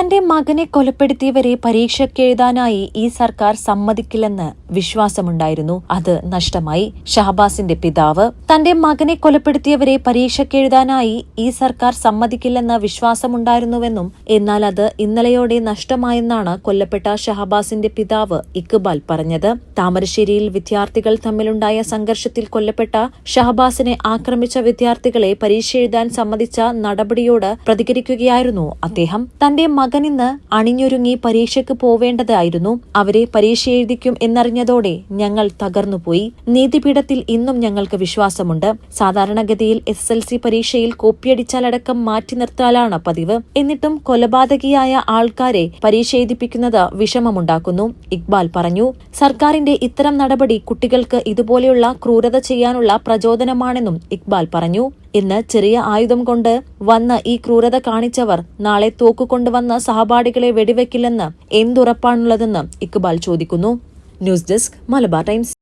തന്റെ മകനെ കൊലപ്പെടുത്തിയവരെ പരീക്ഷയ്ക്ക് എഴുതാനായി ഈ സർക്കാർ സമ്മതിക്കില്ലെന്ന് വിശ്വാസമുണ്ടായിരുന്നു. അത് നഷ്ടമായി. ഷഹബാസിന്റെ പിതാവ് തന്റെ മകനെ കൊലപ്പെടുത്തിയവരെ പരീക്ഷയ്ക്ക് എഴുതാനായി ഈ സർക്കാർ സമ്മതിക്കില്ലെന്ന വിശ്വാസമുണ്ടായിരുന്നുവെന്നും എന്നാൽ അത് ഇന്നലെയോടെ നഷ്ടമായെന്നാണ് കൊല്ലപ്പെട്ട ഷഹബാസിന്റെ പിതാവ് ഇക്ബാൽ പറഞ്ഞത്. താമരശ്ശേരിയിൽ വിദ്യാർത്ഥികൾ തമ്മിലുണ്ടായ സംഘർഷത്തിൽ കൊല്ലപ്പെട്ട ഷഹബാസിനെ ആക്രമിച്ച വിദ്യാർത്ഥികളെ പരീക്ഷ എഴുതാൻ സമ്മതിച്ച നടപടിയോട് പ്രതികരിക്കുകയായിരുന്നു അദ്ദേഹം. തന്റെ മകൻ ഇന്ന് അണിഞ്ഞൊരുങ്ങി പരീക്ഷയ്ക്ക് പോവേണ്ടതായിരുന്നു. അവരെ പരീക്ഷ എഴുതിക്കും എന്നറിഞ്ഞതോടെ ഞങ്ങൾ തകർന്നുപോയി. നീതിപീഠത്തിൽ ഇന്നും ഞങ്ങൾക്ക് വിശ്വാസമുണ്ട്. സാധാരണഗതിയിൽ എസ് എൽ സി പരീക്ഷയിൽ കോപ്പിയടിച്ചാലടക്കം മാറ്റി നിർത്താലാണ് പതിവ്. എന്നിട്ടും കൊലപാതകിയായ ആൾക്കാരെ പരീക്ഷ എഴുതിപ്പിക്കുന്നത് വിഷമമുണ്ടാക്കുന്നു. ഇക്ബാൽ പറഞ്ഞു സർക്കാരിന്റെ ഇത്തരം നടപടി കുട്ടികൾക്ക് ഇതുപോലെയുള്ള ക്രൂരത ചെയ്യാനുള്ള പ്രചോദനമാണെന്നും ഇക്ബാൽ പറഞ്ഞു. ഇന്ന് ചെറിയ ആയുധം കൊണ്ട് വന്ന് ഈ ക്രൂരത കാണിച്ചവർ നാളെ തോക്കുകൊണ്ടുവന്ന സഹപാഠികളെ വെടിവെക്കില്ലെന്ന് എന്തുറപ്പാണുള്ളതെന്ന് ഇക്ബാൽ ചോദിക്കുന്നു. News desk Malabar Times.